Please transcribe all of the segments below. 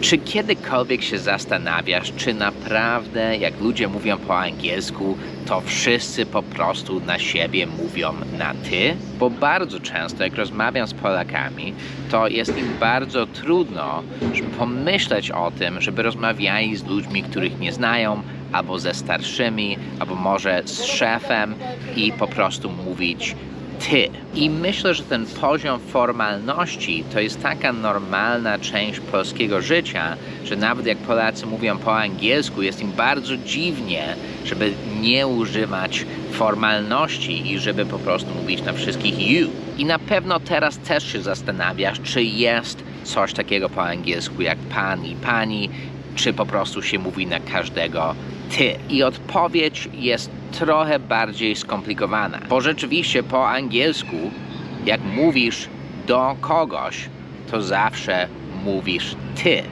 Czy kiedykolwiek się zastanawiasz, czy naprawdę, jak ludzie mówią po angielsku, to wszyscy po prostu na siebie mówią na ty? Bo bardzo często, jak rozmawiam z Polakami, to jest im bardzo trudno żeby pomyśleć o tym, żeby rozmawiali z ludźmi, których nie znają, albo ze starszymi, albo może z szefem i po prostu mówić ty. I myślę, że ten poziom formalności to jest taka normalna część polskiego życia, że nawet jak Polacy mówią po angielsku, jest im bardzo dziwnie, żeby nie używać formalności i żeby po prostu mówić na wszystkich you. I na pewno teraz też się zastanawiasz, czy jest coś takiego po angielsku jak pan i pani, czy po prostu się mówi na każdego ty. I odpowiedź jest trochę bardziej skomplikowana, bo rzeczywiście po angielsku, jak mówisz do kogoś, to zawsze mówisz ty.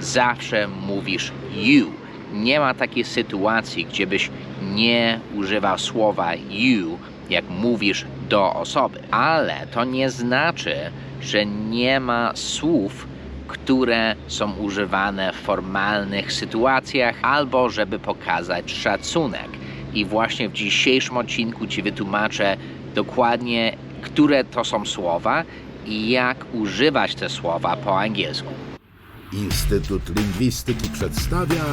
Zawsze mówisz you. Nie ma takiej sytuacji, gdzie byś nie używał słowa you, jak mówisz do osoby. Ale to nie znaczy, że nie ma słów, które są używane w formalnych sytuacjach albo żeby pokazać szacunek. I właśnie w dzisiejszym odcinku Ci wytłumaczę dokładnie, które to są słowa i jak używać te słowa po angielsku. Instytut Lingwistyki przedstawia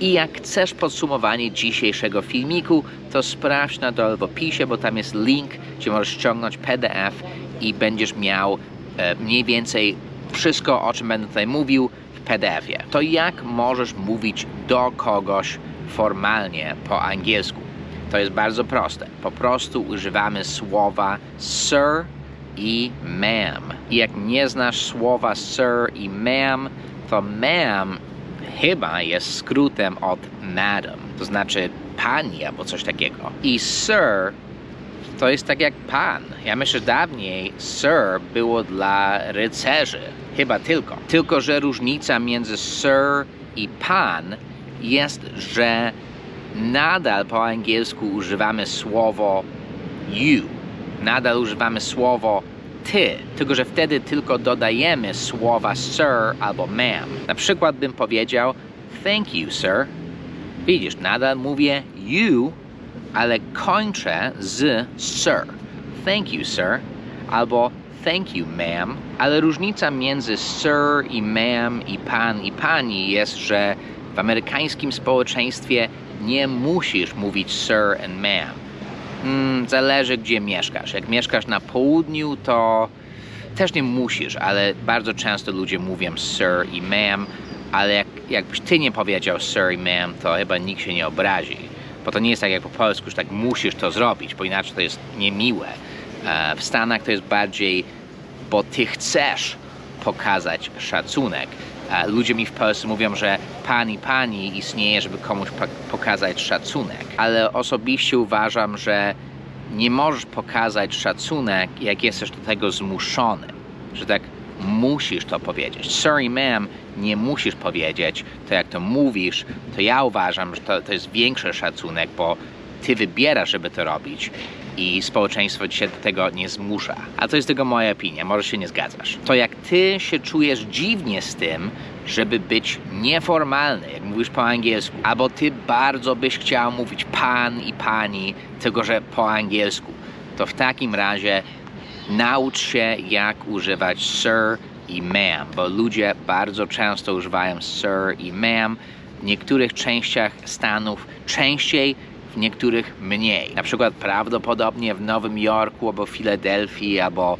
I jak chcesz podsumowanie dzisiejszego filmiku, to sprawdź na dole w opisie, bo tam jest link, gdzie możesz ściągnąć PDF i będziesz miał e, mniej więcej wszystko, o czym będę tutaj mówił w PDF-ie. To jak możesz mówić do kogoś formalnie po angielsku? To jest bardzo proste. Po prostu używamy słowa sir i ma'am. Jak nie znasz słowa sir i ma'am, to ma'am chyba jest skrótem od madam, to znaczy pani albo coś takiego. I sir to jest tak jak pan. Ja myślę, że dawniej sir było dla rycerzy. Chyba tylko. Tylko, że różnica między sir i pan jest, że nadal po angielsku używamy słowo you. Nadal używamy słowo ty, tylko że wtedy tylko dodajemy słowa sir albo ma'am. Na przykład bym powiedział thank you, sir. Widzisz, nadal mówię you, ale kończę z sir. Thank you, sir. Albo thank you, ma'am. Ale różnica między sir i ma'am i pan i pani jest, że w amerykańskim społeczeństwie nie musisz mówić sir and ma'am. Mm, zależy gdzie mieszkasz. Jak mieszkasz na południu, to też nie musisz, ale bardzo często ludzie mówią sir i ma'am, ale jak, jakbyś ty nie powiedział sir i ma'am, to chyba nikt się nie obrazi. Bo to nie jest tak jak po polsku, że tak musisz to zrobić, bo inaczej to jest niemiłe. E, W Stanach to jest bardziej, bo ty chcesz pokazać szacunek. E, Ludzie mi w Polsce mówią, że pan i pani istnieje, żeby komuś po- pokazać szacunek. Ale osobiście uważam, że nie możesz pokazać szacunek, jak jesteś do tego zmuszony. Że tak musisz to powiedzieć. Sorry, ma'am, nie musisz powiedzieć. To jak to mówisz, to ja uważam, że to, to jest większy szacunek, bo ty wybierasz, żeby to robić i społeczeństwo cię do tego nie zmusza. A to jest tylko moja opinia, może się nie zgadzasz. To jak ty się czujesz dziwnie z tym, żeby być nieformalny, jak mówisz po angielsku, albo ty bardzo byś chciał mówić pan i pani, tylko że po angielsku, to w takim razie naucz się, jak używać sir i ma'am, bo ludzie bardzo często używają sir i ma'am w niektórych częściach Stanów częściej, w niektórych mniej. Na przykład prawdopodobnie w Nowym Jorku, albo w Filadelfii, albo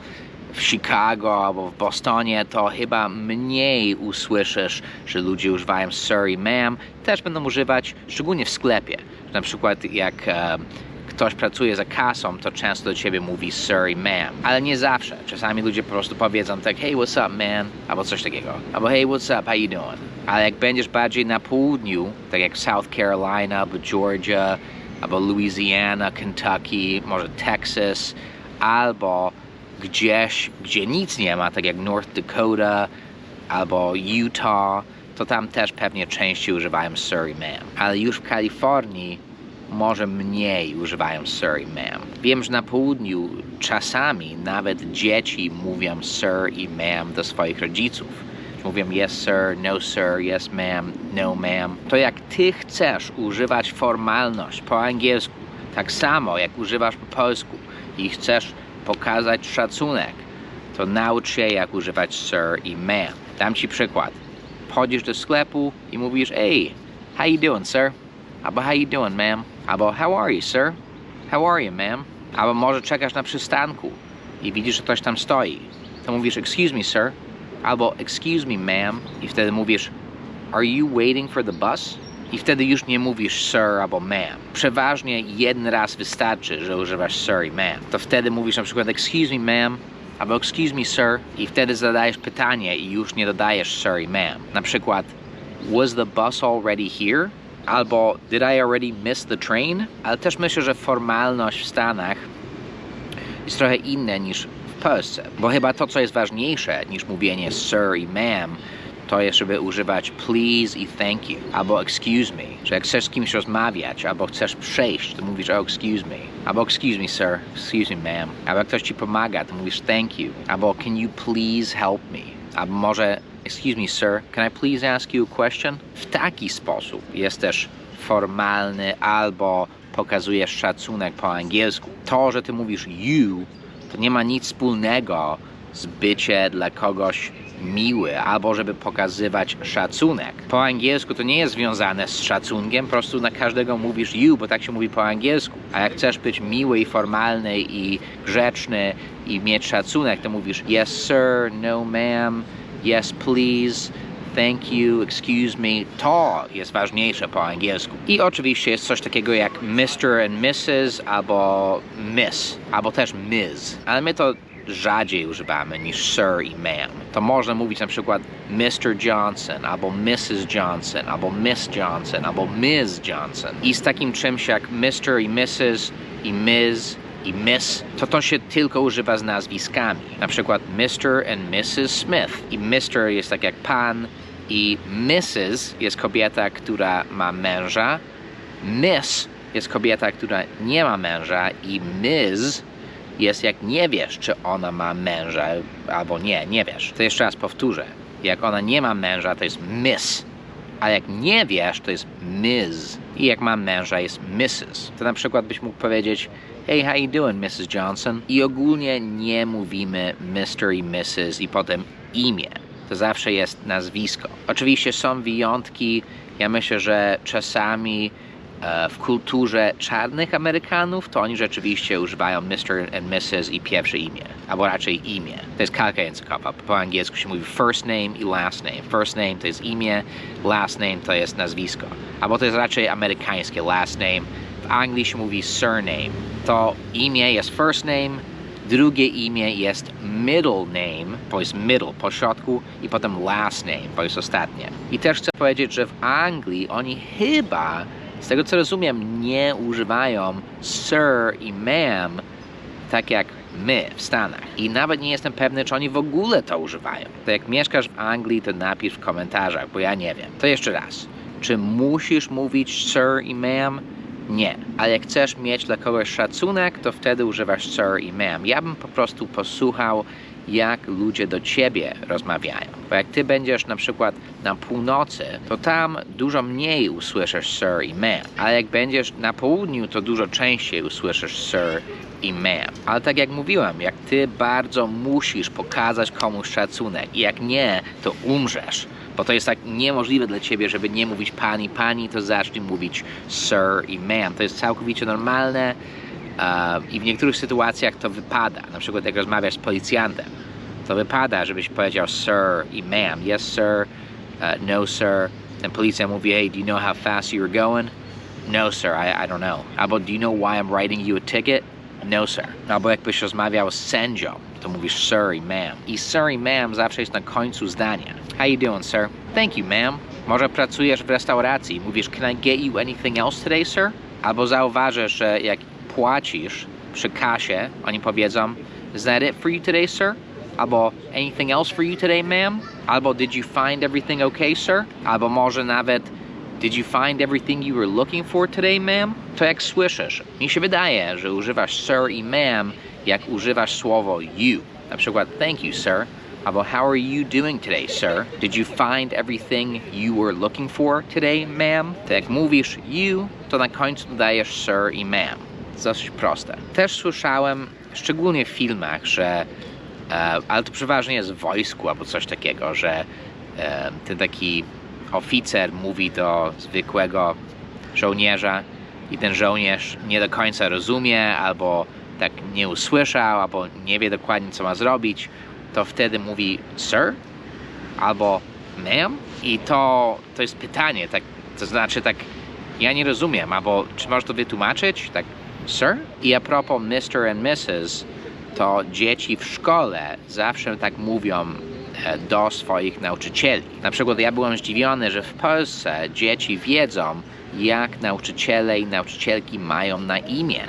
w Chicago, albo w Bostonie, to chyba mniej usłyszysz, że ludzie używają sir i ma'am. Też będą używać, szczególnie w sklepie. Na przykład jak e, ktoś pracuje za kasą, to często do ciebie mówi sir i ma'am, ale nie zawsze. Czasami ludzie po prostu powiedzą tak, hey, what's up, man? Albo coś takiego. Albo hey, what's up, how you doing? Ale jak będziesz bardziej na południu, tak jak South Carolina, albo Georgia, albo Louisiana, Kentucky, może Texas, albo gdzieś, gdzie nic nie ma, tak jak North Dakota, albo Utah, to tam też pewnie częściej używają i ma'am. Ale już w Kalifornii może mniej używają sir i ma'am. Wiem, że na południu czasami nawet dzieci mówią sir i ma'am do swoich rodziców. Mówią yes sir, no sir, yes ma'am, no ma'am. To jak ty chcesz używać formalność po angielsku, tak samo jak używasz po polsku i chcesz pokazać szacunek, to naucz się jak używać sir i ma'am. Dam ci przykład. Wchodzisz do sklepu i mówisz hey, how you doing sir? Albo how you doing ma'am? Albo how are you sir? How are you ma'am? Albo może czekasz na przystanku i widzisz, że ktoś tam stoi. To mówisz excuse me sir? Albo excuse me ma'am i wtedy mówisz are you waiting for the bus? I wtedy już nie mówisz sir albo ma'am. Przeważnie jeden raz wystarczy, że używasz sir i ma'am. To wtedy mówisz na przykład excuse me ma'am albo excuse me sir i wtedy zadajesz pytanie i już nie dodajesz sir i ma'am. Na przykład was the bus already here? Albo did I already miss the train? Ale też myślę, że formalność w Stanach jest trochę inne niż w Polsce, bo chyba to, co jest ważniejsze niż mówienie sir i ma'am, to jest, żeby używać please i thank you, albo excuse me, że jak chcesz z kimś rozmawiać, albo chcesz przejść, to mówisz oh excuse me, albo excuse me sir, excuse me ma'am, albo jak ktoś ci pomaga, to mówisz thank you, albo can you please help me, albo może excuse me sir, can I please ask you a question? W taki sposób jest też formalny albo pokazujesz szacunek po angielsku. To, że ty mówisz you, to nie ma nic wspólnego z bycie dla kogoś miły, albo żeby pokazywać szacunek. Po angielsku to nie jest związane z szacunkiem, po prostu na każdego mówisz you, bo tak się mówi po angielsku. A jak chcesz być miły i formalny i grzeczny i mieć szacunek, to mówisz yes sir, no ma'am, yes please, thank you, excuse me, to jest ważniejsze po angielsku. I oczywiście jest coś takiego jak Mr. and Mrs. albo Miss, albo też Ms. Ale my to rzadziej używamy niż Sir i Ma'am. To można mówić na przykład Mr. Johnson, albo Mrs. Johnson, albo Miss Johnson, albo Ms. Johnson. I z takim czymś jak Mr. i Mrs. i Ms i Miss, to to się tylko używa z nazwiskami. Na przykład Mr. and Mrs. Smith. I Mr. jest tak jak pan i Mrs. jest kobieta, która ma męża. Miss jest kobieta, która nie ma męża i Ms. jest jak nie wiesz, czy ona ma męża albo nie, nie wiesz. To jeszcze raz powtórzę. Jak ona nie ma męża, to jest Miss. A jak nie wiesz, to jest Ms. I jak ma męża, jest Mrs. To na przykład byś mógł powiedzieć Hey, how you doing, Mrs. Johnson? I ogólnie nie mówimy Mr. i Mrs. i potem imię. To zawsze jest nazwisko. Oczywiście są wyjątki. Ja myślę, że czasami w kulturze czarnych Amerykanów to oni rzeczywiście używają Mr. and Mrs. i pierwsze imię, albo raczej imię. To jest kalka językowa. Po angielsku się mówi first name i last name. First name to jest imię, last name to jest nazwisko. Albo to jest raczej amerykańskie last name. W Anglii się mówi surname. To imię jest first name, drugie imię jest middle name, to jest middle, po środku, i potem last name, to jest ostatnie. I też chcę powiedzieć, że w Anglii oni chyba, z tego co rozumiem, nie używają sir i ma'am tak jak my w Stanach. I nawet nie jestem pewny, czy oni w ogóle to używają. To jak mieszkasz w Anglii, to napisz w komentarzach, bo ja nie wiem. To jeszcze raz. Czy musisz mówić sir i ma'am? Nie. Ale jak chcesz mieć dla kogoś szacunek, to wtedy używasz sir i ma'am. Ja bym po prostu posłuchał, jak ludzie do ciebie rozmawiają. Bo jak ty będziesz na przykład na północy, to tam dużo mniej usłyszysz sir i ma'am. Ale jak będziesz na południu, to dużo częściej usłyszysz sir i ma'am. Ale tak jak mówiłem, jak ty bardzo musisz pokazać komuś szacunek i jak nie, to umrzesz. Bo to jest tak niemożliwe dla ciebie, żeby nie mówić pani, pani, to zacznij mówić sir i ma'am. To jest całkowicie normalne i w niektórych sytuacjach to wypada. Na przykład jak rozmawiasz z policjantem, to wypada, żebyś powiedział sir i ma'am. Yes sir, uh, no sir. Ten policjant mówi, hey, do you know how fast you were going? No sir, I, I don't know. Albo do you know why I'm writing you a ticket? No sir. Albo jakbyś rozmawiał z sędzią, to mówisz sir i ma'am. I sir i ma'am zawsze jest na końcu zdania. How you doing, sir? Thank you, ma'am. Może pracujesz w restauracji i mówisz, can I get you anything else today, sir? Albo zauważysz, że jak płacisz przy kasie, oni powiedzą, is that it for you today, sir? Albo anything else for you today, ma'am? Albo did you find everything okay, sir? Albo może nawet Did you find everything you were looking for today, ma'am? To jak słyszysz, mi się wydaje, że używasz sir i ma'am, jak używasz słowo you. Na przykład thank you, sir. Albo how are you doing today, sir? Did you find everything you were looking for today, ma'am? To jak mówisz you, to na końcu dodajesz sir i ma'am. Dosyć proste. Też słyszałem, szczególnie w filmach, że, e, ale to przeważnie jest w wojsku albo coś takiego, że e, ten taki oficer mówi do zwykłego żołnierza i ten żołnierz nie do końca rozumie albo tak nie usłyszał, albo nie wie dokładnie co ma zrobić, to wtedy mówi sir albo ma'am i to, to jest pytanie, tak, to znaczy tak ja nie rozumiem, albo czy możesz to wytłumaczyć? Tak, sir? I a propos Mr. and Mrs., to dzieci w szkole zawsze tak mówią e, do swoich nauczycieli. Na przykład ja byłem zdziwiony, że w Polsce dzieci wiedzą, jak nauczyciele i nauczycielki mają na imię.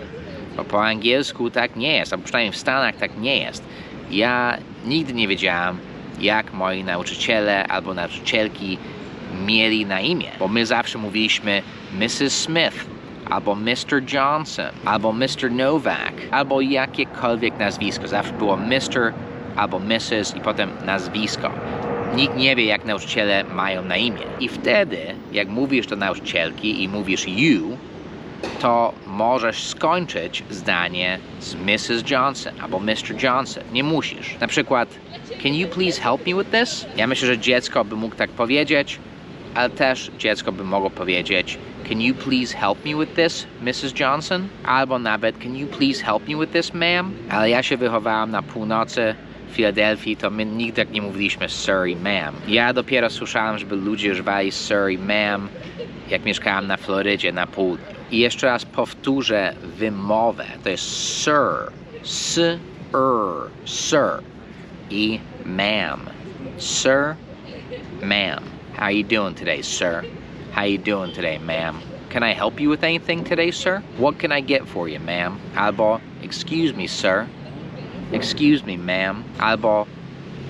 Bo po angielsku tak nie jest, a przynajmniej w Stanach tak nie jest. Ja nigdy nie wiedziałem, jak moi nauczyciele albo nauczycielki mieli na imię, bo my zawsze mówiliśmy Mrs. Smith, albo Mr. Johnson, albo Mr. Novak, albo jakiekolwiek nazwisko. Zawsze było Mr. albo Mrs. i potem nazwisko. Nikt nie wie, jak nauczyciele mają na imię. I wtedy, jak mówisz do nauczycielki i mówisz you, to możesz skończyć zdanie z Mrs. Johnson albo Mr. Johnson. Nie musisz. Na przykład, can you please help me with this? Ja myślę, że dziecko by mógł tak powiedzieć, ale też dziecko by mogło powiedzieć Can you please help me with this, Mrs. Johnson? Albo nawet Can you please help me with this, ma'am? Ale ja się wychowałem na północy Filadelfii, to my nigdy tak nie mówiliśmy sir i ma'am. Ja dopiero słyszałem, żeby ludzie używali sir i ma'am, jak mieszkałem na Florydzie na południu. I jeszcze raz powtórzę wymowę. To jest sir, s, er, sir i ma'am. Sir, ma'am. How you doing today, sir? How you doing today, ma'am? Can I help you with anything today, sir? What can I get for you, ma'am? Albo, excuse me, sir. Excuse me, ma'am. Albo,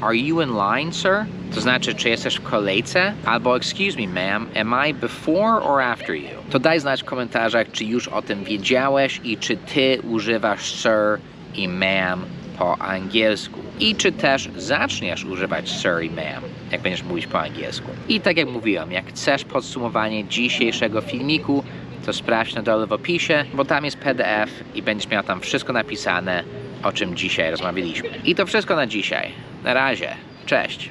are you in line, sir? To znaczy, czy jesteś w kolejce? Albo, excuse me, ma'am, am I before or after you? To daj znać w komentarzach, czy już o tym wiedziałeś i czy ty używasz sir i ma'am po angielsku. I czy też zaczniesz używać i ma'am, jak będziesz mówić po angielsku. I tak jak mówiłem, jak chcesz podsumowanie dzisiejszego filmiku, to sprawdź na dole w opisie, bo tam jest PDF i będziesz miał tam wszystko napisane, o czym dzisiaj rozmawialiśmy. I to wszystko na dzisiaj. Na razie. Cześć.